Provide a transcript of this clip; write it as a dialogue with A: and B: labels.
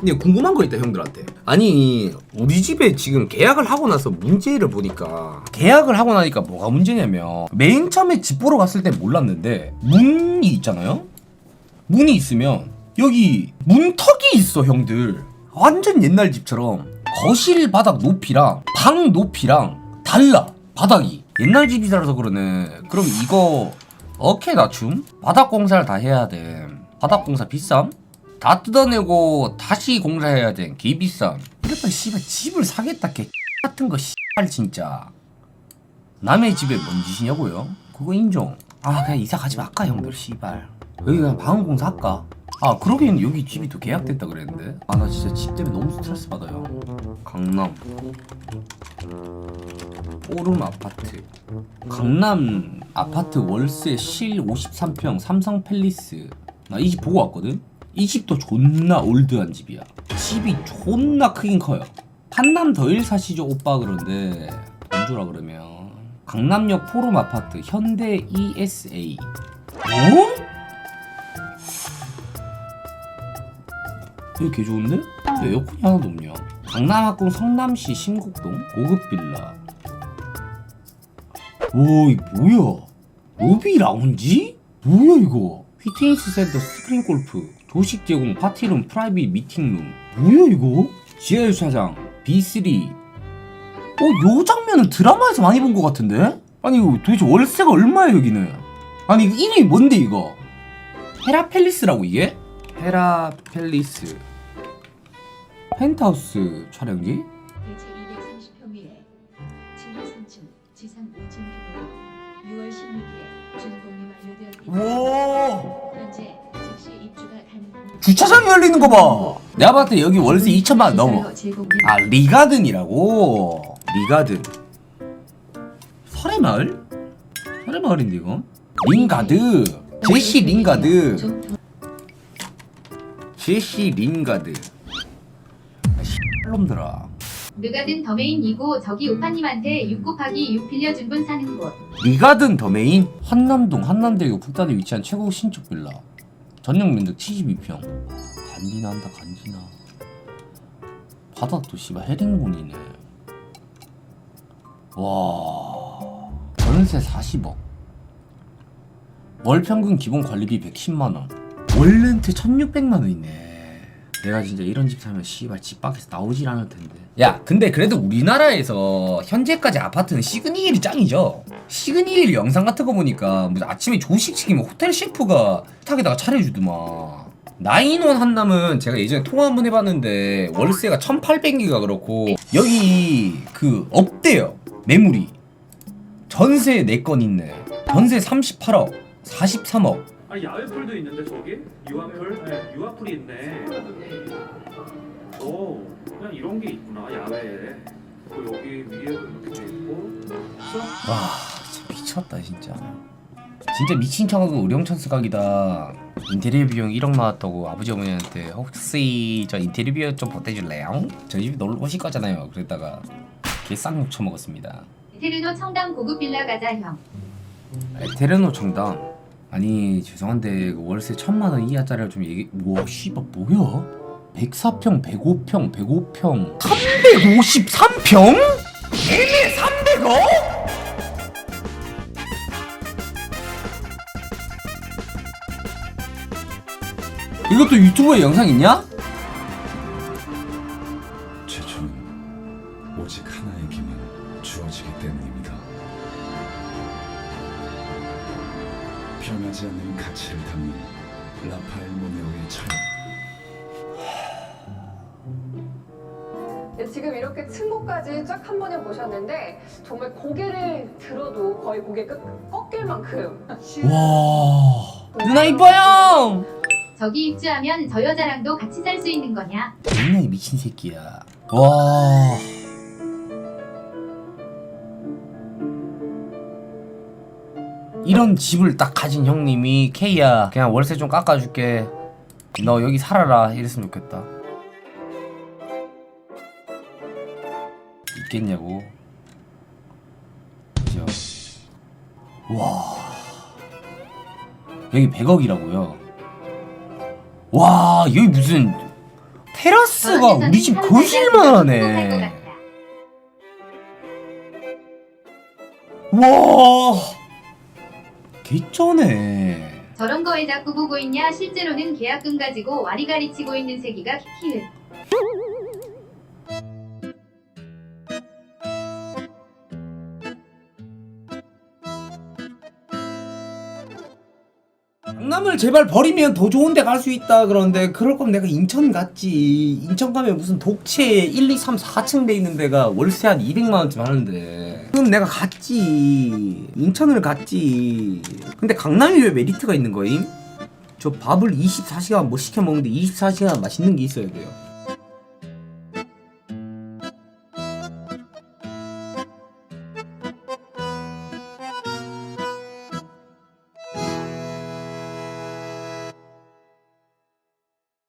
A: 근데 궁금한 거 있다 형들한테. 아니 우리 집에 지금 계약을 하고 나서 문제를 보니까 계약을 하고 나니까 뭐가 문제냐면 맨 처음에 집 보러 갔을 때 몰랐는데 문이 있잖아요? 문이 있으면 여기 문턱이 있어 형들. 완전 옛날 집처럼 거실 바닥 높이랑 방 높이랑 달라 바닥이. 옛날 집이라서 그러네. 그럼 이거 어케 낮춤? 바닥 공사를 다 해야 돼. 바닥 공사 비쌈? 다 뜯어내고 다시 공사해야 돼. 개 비쌈. 이랬다 씨발 집을 사겠다 개 같은 거 씨발 진짜. 남의 집에 뭔 짓이냐고요? 그거 인정. 아 그냥 이사 가지 말까 형들 씨발. 여기 그냥 방음 공사 할까? 아 그러기엔 여기 집이 또 계약됐다 그랬는데. 아 나 진짜 집 때문에 너무 스트레스 받아요. 강남. 오름 아파트. 강남 아파트 월세 실 53평 삼성 팰리스. 나 이 집 보고 왔거든? 이 집도 존나 올드한 집이야. 집이 존나 크긴 커요. 한남 더일 사시죠 오빠 그런데 돈 주라 그러면 강남역 포럼 아파트 현대 ESA. 어? 여기 개 좋은데? 왜 에어컨이 하나도 없냐? 강남학궁 성남시 신곡동 고급 빌라. 오, 이 뭐야? 로비 라운지? 뭐야 이거? 휘트니스 센터 스크린 골프, 조식 제공 파티룸 프라이빗 미팅룸. 뭐야 이거? 지하 주차장 B3. 어, 요 장면은 드라마에서 많이 본 것 같은데? 아니 이거 도대체 월세가 얼마야 여기는? 아니 이거 이름이 뭔데 이거? 헤라 팰리스라고 이게? 헤라 팰리스. 펜트하우스 촬영지?
B: 대체 230평일에 지하 3층, 지상 5층 규모로 6월 16일에 준공이 완료되었기
A: 와.
B: 현재 즉시 입주가 가능합니다.
A: 주차장이 열리는 거 봐. 내가 봤을 때 여기 월세 2천만 원 넘어. 아 리가든이라고. 리가든. 설해마을? 설해마을인데 이거? 링가드. 제시 링가드.
B: 좀
A: 제시 링가드. 아, 놈들아.
B: 느가든 더메인이고 저기 오빠님한테 6 곱하기 6 빌려준 분 사는 곳.
A: 리가든 더메인? 한남동 한남대교 북단에 위치한 최고 신축 빌라. 전용 면적 72평. 간지나 한다 간지나. 바닥도 씨발 헤링본이네. 와. 전세 40억. 월 평균 기본 관리비 110만원. 월 렌트 1600만원 있네 내가 진짜 이런 집 사면 씨발 집 밖에서 나오질 않을 텐데. 야 근데 그래도 우리나라에서 현재까지 아파트는 시그니엘이 짱이죠. 시그니엘 영상 같은 거 보니까 무슨 아침에 조식 시키면 호텔 셰프가 식탁에다가 차려주더만. 나인원 한남은 제가 예전에 통화 한번 해봤는데 월세가 1800기가 그렇고 여기 그 없대요. 매물이. 전세 4건 있네. 전세 38억 43억
C: 아 야외 풀도 있는데 저기 유아풀? 네, 유아풀이 있네. 오, 그냥 이런 게 있구나 야외에. 또 여기 위에도 이렇게 돼 있고.
A: 와 진짜 미쳤다 진짜 진짜 미친 척하고 의령천스 각이다 인테리어 비용 1억 나왔다고 아버지 어머니한테 혹시 저 인테리어 비용 좀 보태줄래요? 저희 집에 놀러 오실 거잖아요 그랬다가 개쌍욕 쳐먹었습니다
B: 테르노 청담 고급 빌라 가자 형.
A: 에테르노 청담 아니 죄송한데 그 월세 천만 원 이하짜리를 좀 얘기 와 씨발 뭐야 104평 105평 105평 353평? 얘네 300억? 이것도 유튜브에 영상 있냐?
D: 최초는 오직 하나에게만 주어지기 때문입니다. 변하지 않는 가치를 담는 라파엘 모네오의 촬영.
E: 네, 지금 이렇게 층고까지 쫙 한 번에 보셨는데 정말 고개를 들어도 거의 고개 끝 꺾일 만큼.
A: 와. 누나 이뻐요!
B: 저기 입주하면 저 여자랑도 같이 살 수 있는
A: 거냐? 이 미친 새끼야. 와 이런 집을 딱 가진 형님이 케이야 그냥 월세 좀 깎아줄게. 너 여기 살아라. 이랬으면 좋겠다. 있겠냐고. 그죠? 와. 여기 100억이라고요. 와 여기 무슨 테라스가 우리 집 거실만 하네. 와. 개쩌네.
B: 저런 거에 자꾸 보고 있냐? 실제로는 계약금 가지고 와리가리 치고 있는 새끼가 키키는.
A: 강남을 제발 버리면 더 좋은 데 갈 수 있다 그러는데 그럴 거면 내가 인천 갔지. 인천 가면 무슨 독채 1, 2, 3, 4층 돼 있는 데가 월세 한 200만 원쯤 하는데. 그럼 내가 갔지. 인천을 갔지. 근데 강남이 왜 메리트가 있는 거임? 저 밥을 24시간 못 시켜 먹는데 24시간 맛있는 게 있어야 돼요